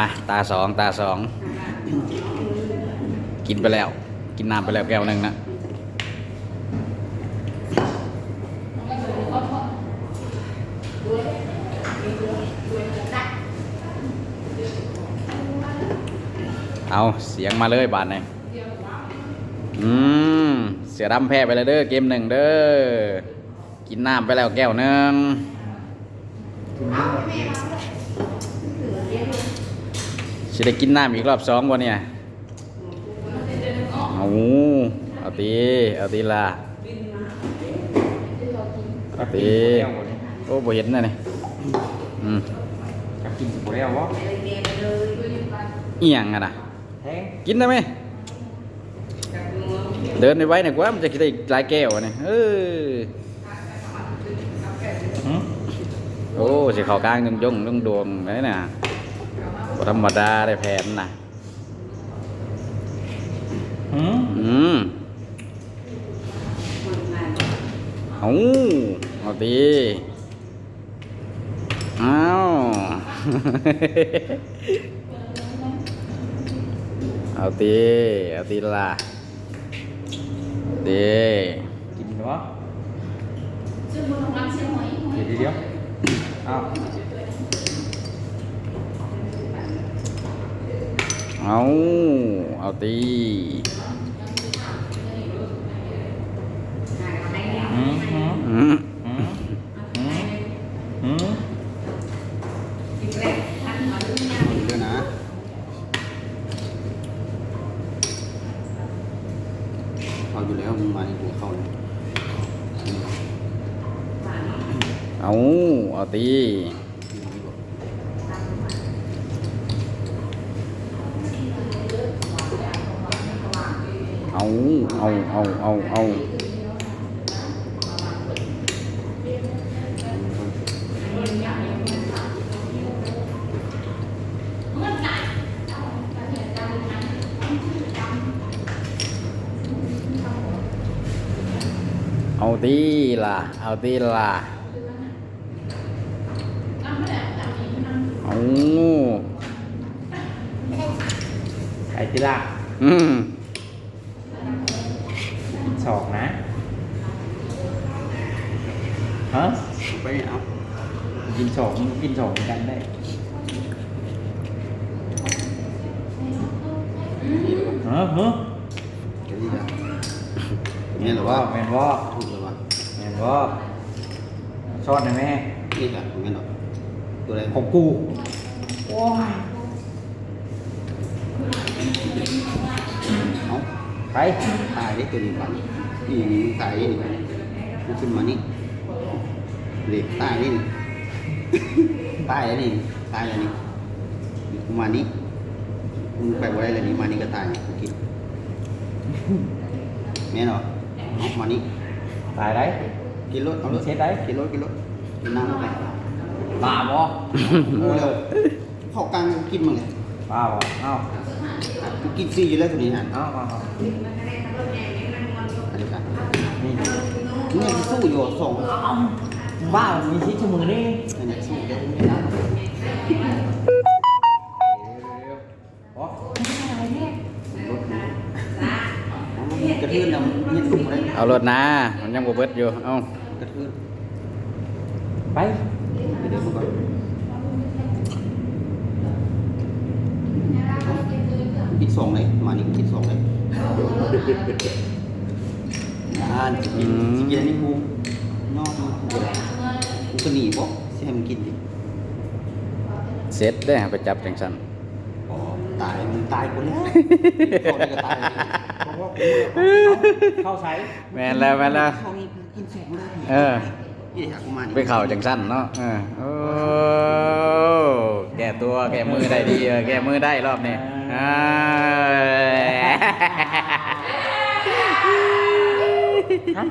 มาตาสองตาสองกินไปแล้ว กินน้ำไปแล้วแก้วหนึ่งนะเอาเสียงมาเลยบาทเนี่ยอืม เสียดำแพ้ไปเลยเด้อเกมหนึ่งเด้อกินน้ำไปแล้วแก้วหนึ่ง สิได้กินน้ำอีกรอบสองวันเนี่ยเอาเอาตีเอาตีละเอาตีโอ้บ่เห็นนะนี่อืมจะกินหมดแล้ววะอีหยังอะนะแทงกินได้ไหมเดินไปไว้หน่อยกว่ามันจะกินได้หลายแก้วอะนี่เออหืมโอ้สิเข้ากลางยงยงยงดวงไว้น่ะบ่ ธรรมดาได้แผนน่ะหืมอืมเอาเอาตีเอาเอาตีเอาตีละตีกินวะเดี๋ยวเดี๋ยวเอา เอาเอาตีหืมหืมอืมหืมหืมหืมเอาอยู่แล้วมึงมาในหัวเข้าเลยเอาเอาตี เอาเอาเอาเอาเอาเอาตีล่ะ เอาตีล่ะ เอาไอ้ติล่ะ อืม กินสองนะ ฮะไปเอากินสองมึงกินสองเหมือนกันได้ฮะฮะแค่นี้แหละเนี่ยหรอว่าว่าแมนว่าถูกหรือว่าแมนว่าชอดหน่อยแม่นี่แหละงั้นหรอตัวอะไรของกูโอ้ยเอาไปตายได้ตัวนี้ก่อนนี่นี่ตายนี่มันขึ้นมานี่ เด็กตายนี่ตายแล้วนี่ตายแล้วนี่กูมานี่มึงไปว่าอะไรนี่มานี่ก็ตายกูคิดแม่นเหรอเอามานี่ตายได้กินรถเอารถเช็ดได้กินรถกินรถกินน้ำไปบ้าบ่กูแล้วเข้ากลางกินมึงไงบ้าบ่เอ้ากูกินฟรีอยู่แล้วตัวนี้ฮะเอ้าเอาเอาอันนี้ครับนี่มึงยังสู้อยู่สอง บ้ามีชิ้นชั่วโมงนี่อันนี้สู้เดี๋ยวมึงจะได้โอ้รถนะเอามึงกระเทือนนะมึงเนี่ยสู้อะไรเอารถนะมันยังบ่เบิดอยู่ เอากระเทือนไปเดี๋ยวมึงก่อนกินสองเลยมานี่กินสองเลยอ่านกินกินอันนี้กูนอกมบอกใช่ให้มึงกินดิเสร็จได้อไปจับจังสั่นอ๋อตายมึงตายกูแล้วก่อนจะตายเพราะว่ากูเข้าใช้แม่นแล้วแม่นแล้ว เขานี่กินแสงเลยเออยี่หักกูมานี่ไปเข่าจังสั้นเนาะเออโอ้แก้ตัวแก้มือได้ดีเออแก้มือได้รอบนี้อ่าฮะฮะ